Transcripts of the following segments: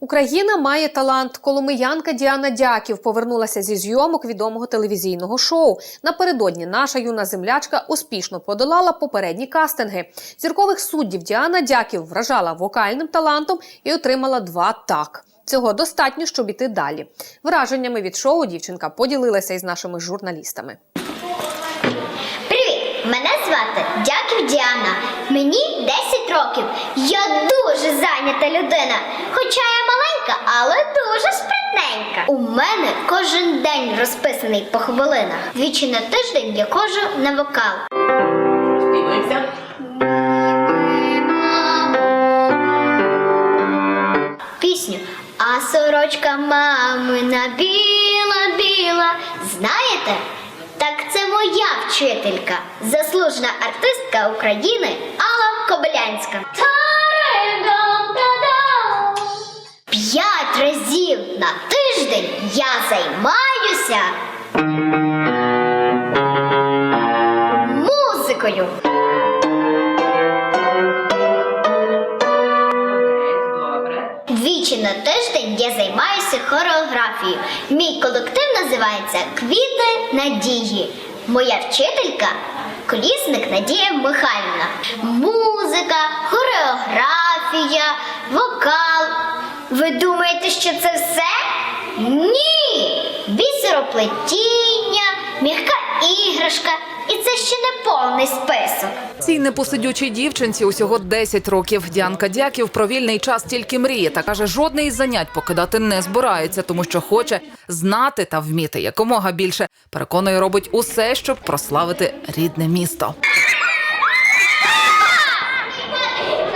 Україна має талант. Коломиянка Діана Дяків повернулася зі зйомок відомого телевізійного шоу. Напередодні наша юна землячка успішно подолала попередні кастинги. Зіркових суддів Діана Дяків вражала вокальним талантом і отримала два так. Цього достатньо, щоб іти далі. Враженнями від шоу дівчинка поділилася із нашими журналістами. Мене звати Дяків Діана. Мені 10 років. Я дуже зайнята людина. Хоча я маленька, але дуже спритненька. У мене кожен день розписаний по хвилинах. Двічі на тиждень я ходжу на вокал. Співаємося. Пісню А сорочка мамина біла-біла. Знаєте? Моя вчителька, заслужена артистка України Алла Кобилянська. П'ять разів на тиждень я займаюся музикою. Двічі на тиждень я займаюся хореографією. Мій колектив називається Квіти Надії. Моя вчителька колісник Надія Михайлівна. Музика, хореографія, вокал. Ви думаєте, що це все? Ні! Бісероплетіння, м'яка іграшка. І це ще не повний список. Цій непосидючій дівчинці усього 10 років. Діанка Дяків про вільний час тільки мріє та каже, жодне із занять покидати не збирається, тому що хоче знати та вміти якомога більше. Переконує, робить усе, щоб прославити рідне місто.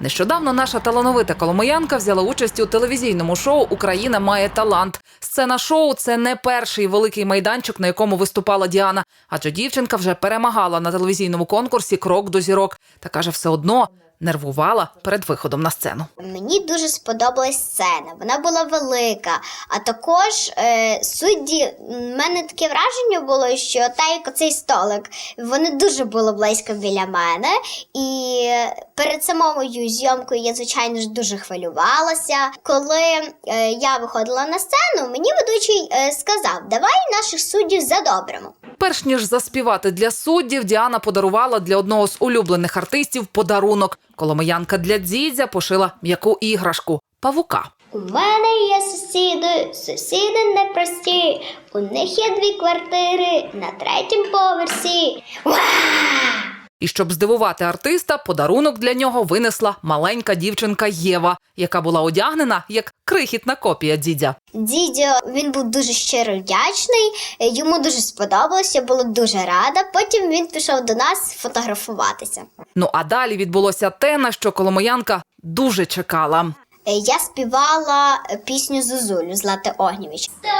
Нещодавно наша талановита коломиянка взяла участь у телевізійному шоу Україна має талант. Сцена шоу це не перший великий майданчик, на якому виступала Діана, адже дівчинка вже перемагала на телевізійному конкурсі Крок до зірок та каже, все одно нервувала перед виходом на сцену. Мені дуже сподобалась сцена. Вона була велика. А також е, судді, в мене таке враження було, що та як оцей столик, вони дуже були близько біля мене. І перед самою зйомкою я, звичайно ж, дуже хвилювалася. Коли е, я виходила на сцену, мені ведучий е, сказав: давай наших суддів задобримо. Перш ніж заспівати для суддів, Діана подарувала для одного з улюблених артистів подарунок. Коломиянка для дзідзя пошила м'яку іграшку павука. У мене є сусіди, сусіди непрості. У них є дві квартири на третім поверсі. Уа! І щоб здивувати артиста, подарунок для нього винесла маленька дівчинка Єва, яка була одягнена як крихітна копія дідя. Дідьо він був дуже щиро вдячний, йому дуже сподобалося, я була дуже рада. Потім він пішов до нас фотографуватися. Ну а далі відбулося те, на що Коломиянка дуже чекала. Е, Я співала пісню Зозулю Злати Огнєвіч. Ой,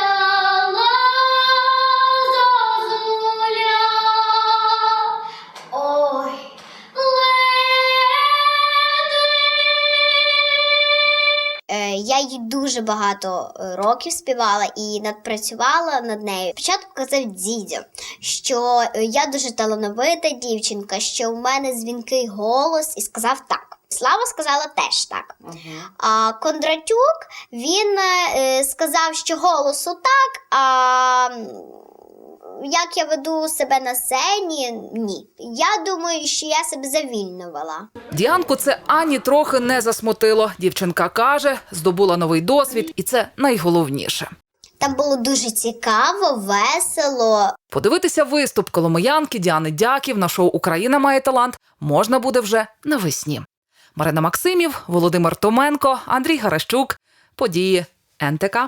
її дуже багато е, років співала і надпрацювала над нею. Спочатку казав дідя, що е, я дуже талановита дівчинка, що в мене дзвінкий голос, і сказав так. Слава сказала теж так. А Кондратюк він е, сказав, що голосу так, а як я веду себе на сцені, ні. Я думаю, що я себе завільнювала. Діанку це ані трохи не засмутило. Дівчинка каже, здобула новий досвід, і це найголовніше. Там було дуже цікаво, весело. Подивитися виступ Коломиянки Діани Дяків на шоу Україна має талант можна буде вже навесні. Марина Максимів, Володимир Томенко, Андрій Гаращук. Події НТК.